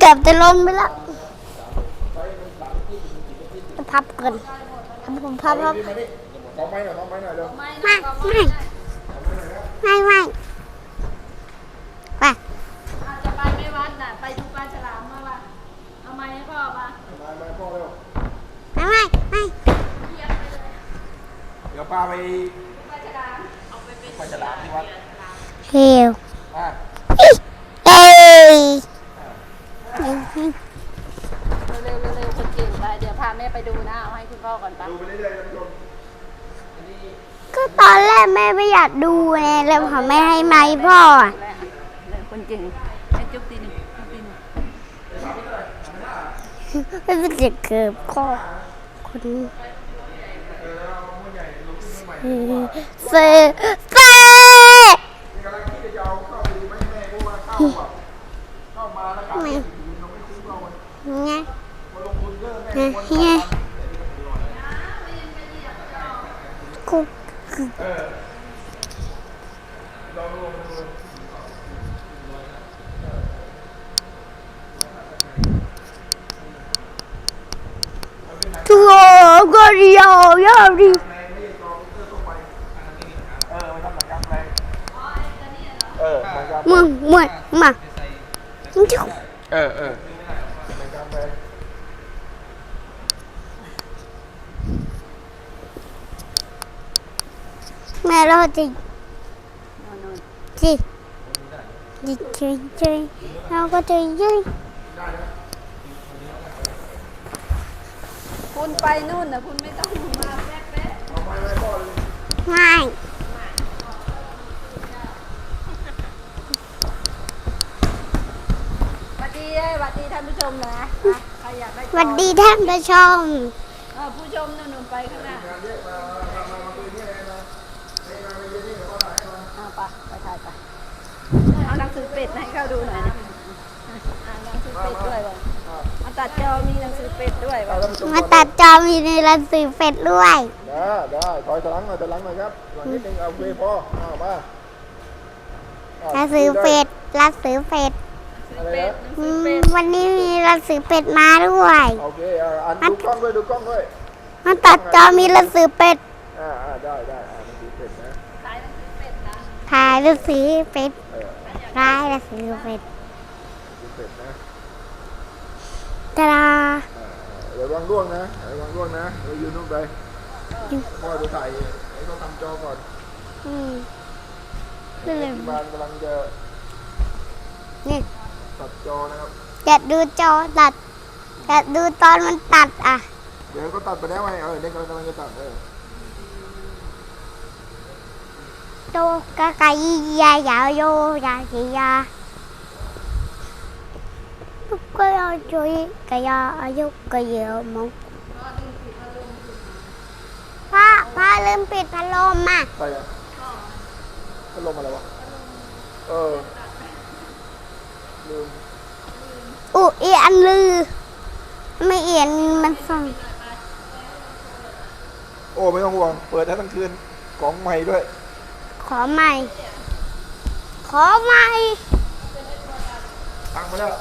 เกือบจะล้มไปแล้วพับกันทำผมพับพับนี่มาดิมองไม้หน่อยมองไม้หน่อยเร็วไม่ไม่ไม่ไม่ไม่ไปอาจจะไปไม่วัดน่ะไปดูปลาฉลามมาว่ะเอาไม้ให้พ่อมามามาพ่อเร็วไม่ไม่ไม่เยียบไปเลยเดี๋ยวพาไปปลาฉลามเอาไปเป็นไปฉลามที่วัดเฮลอะเอ้ย เร็วๆเร็วๆคนเก่งไป เดี๋ยวพาแม่ไปดูนะ เอาให้คุณพ่อก่อนปะดูไปเรื่อยๆท่านผู้ชมก็ตอนแรกแม่ไม่อยากดูไงแล้วพอไม่ให้ไม้พ่ออะและเร็วคนเก่งให้จุ๊บตีหนึ่งจุ๊บตีหนึ่งไม่เป็นเด็กเกิดพ่อคนเฟเฟก Thua Gorio Yori Mừng mừng mà Chính chứ không. Ờ ờ. melody gì gì chơi chơi đâu có chơi คุณไปนู่นนะคุณไม่ต้องมาแป๊ะแป๊ะ ngoài หวัดดีเลยหวัดดีท่านผู้ชมนะอะใครท่านผู้ชม ให้เขาดูหน่อยนะอ่านหนังสือเป็ดด้วยว่ะมาตัดจอมีหนังสือเป็ดด้วยเอาว่ะท่านผู้ชมมาตัดจอมีในรังสือเป็ดด้วย ได้ได้ถอยถอยหลังหน่อยถอยหลังหน่อยครับหลังนิดนึงเอาคุยพ่อเอามาเอารังสือเป็ดรังสือเป็ดอะไรเป็ดนะหนังอืสือมเป็ดวันนี้มีรังสือเป็ดมาด้วย โอเคอ่าอันดูกล้องด้วยดูกล้องด้วยมาตัดจอมีรังสือเป็ด อ่าอ่าได้ได้อ่ามันดูเป็ดนะ ขายหนังสือเป็ดนะถ่ายรังสือเป็ดเออ ร้ายรังสือเป็ดดูเป็ดนะตาดาอ่าเดี๋ยววางร่วงนะเดี๋ยววางร่วงนะเดี๋ยวยืนนู่นไปพ่อจะถ่ายให้เขาทำจอก่อนอืมนี่เลยที่บ้านกำลังจะนี่ตัดจอนะครับจะดูจอตัดจะดูตอนมันตัดอะ เดี๋ยวก็ตัดไปแล้วไงเออเด็กกำลังจะตัดเออ โตกะกะยียายาวโยยาสียาลูกก็ยาจุยกะยาอายุกะเยอะมงพ่อพ่อลืมปิดพัดลมอะใครอะพัดลมอะไรวะ เออ ลืม อุเอียนลือ ไม่เอียนมันส่งโอ้ ไม่ต้องห่วง เปิดได้ทั้งคืน ของใหม่ด้วยข อใหม่ ขอใหม่ตั้งมาแล้ว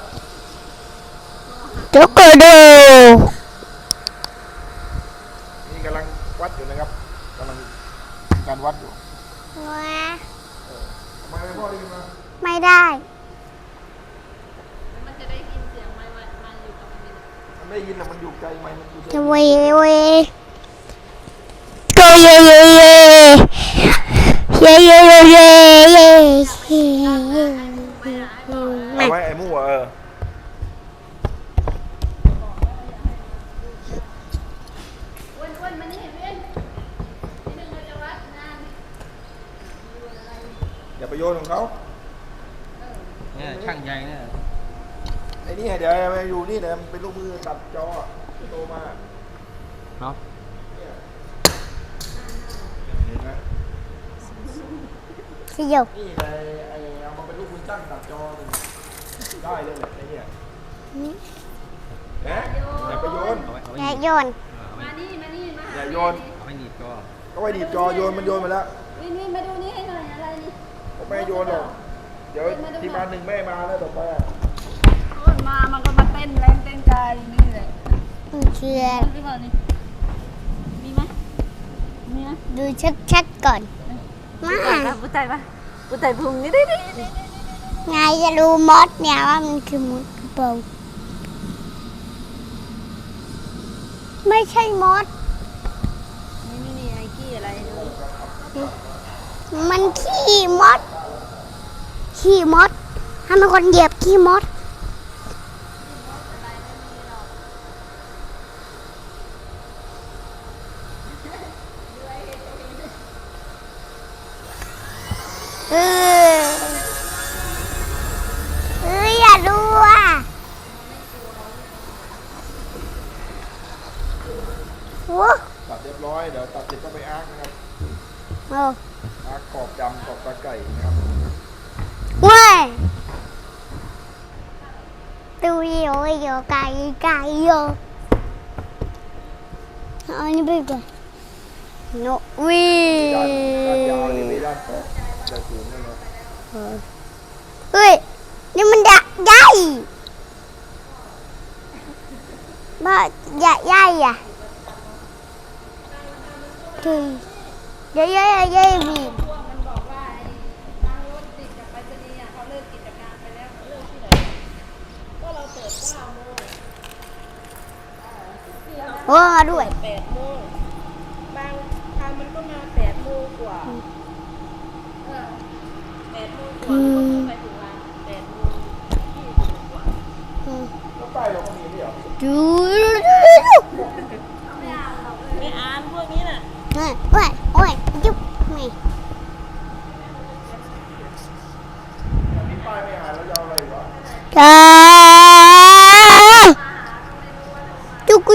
จุกกระดูนี่กำลังวัดอยู่นะครับกำลังการวัดอยู่ว้าทำไมไม่พ่อได้ยินมาไม่ได้มันจะได้ยินเสียงไหมว่ามันอยู่กับมันมันไม่ได้ยินหรอกมันอยู่ไกลไหมมันอยู่จะเวเวก็เยเยเย เยเยเยเยเยเอาไว้ไอ้มู่อะเอออ้วนๆมานี่เว้นนี่นึงเราจะวัดนานเอย่าไปโยนของเขาเนี่ยช่างใหญ่เนี่ยไอ้นี่เดี๋ยวมาอยู่นี่เดี๋ยวมันเป็นลูกมือตัดจอที่โตมาเนาะ เห็นไหม สยบนี่ไอ้ไอ้เอามาเป็นลูกมือตั้งตัดจอเลยได้เลยแหละไอ้เนี่ยนะอย่าไปโยนเอาไว้เอาไว้อย่าหนีบโยนเอาไว้มานี่มานี่มาอย่าโยนเอาไว้หนีบจอก็ไปดีบจอโยนมันโยนมาแล้ววินวินมาดูนี่ให้หน่อยอะไรนี่ก็ไม่ให้โยนหรอกเดี๋ยวทีมงานหนึ่งไม่มาแล้วต่อไปอะคนมามันก็มาเต้นแรงเต้นกายอยู่นี่เลยเชื่อหรือเปล่านี่มีไหมมีไหมดูชัดๆก่อน มาปุไตปะปุไตพุงนี่ดิดิไงจะรู้มดเนี่ยว่ามันคือมดกระโปรงไม่ใช่มด นี่นี่นี่ไอ้กี้อะไรดูมันขี้มด ขี้มดถ้ามันคนเหยียบขี้มด ตัดเรียบร้อยเดี๋ยวตัดเสร็จก็ไปอาร์กนะครับโอ้อาร์กกรอบดำกรอบตาไก่นะครับเว้ยตูโยโยไก่ไก่โยเอาอันนี้ไปก่อนโนวีด้านด้านยาวนี่ไม่ด้านแปะด้านสูงนั่นนะเฮ้ยนี่มันดักใหญ่บ้าใหญ่ใหญ่อะ คือใหญ่ใหญ่ใหญ่บีมันบอกว่าไอ้บางรถติดกับไปรษณีย์เขาเลิกกิจการไปแล้วเขาเลิกที่ไหนก็เราเปิดเก้าโมงโอ้มาด้วยแปดโมงบางทางมันก็มาแปดโมงกว่าเออแปดโมงกว่ามันก็ไปถึงร้านแปดโมงยี่สิบกว่าแล้วใต้เราก็มีนี่หรอดู Ah! Cucu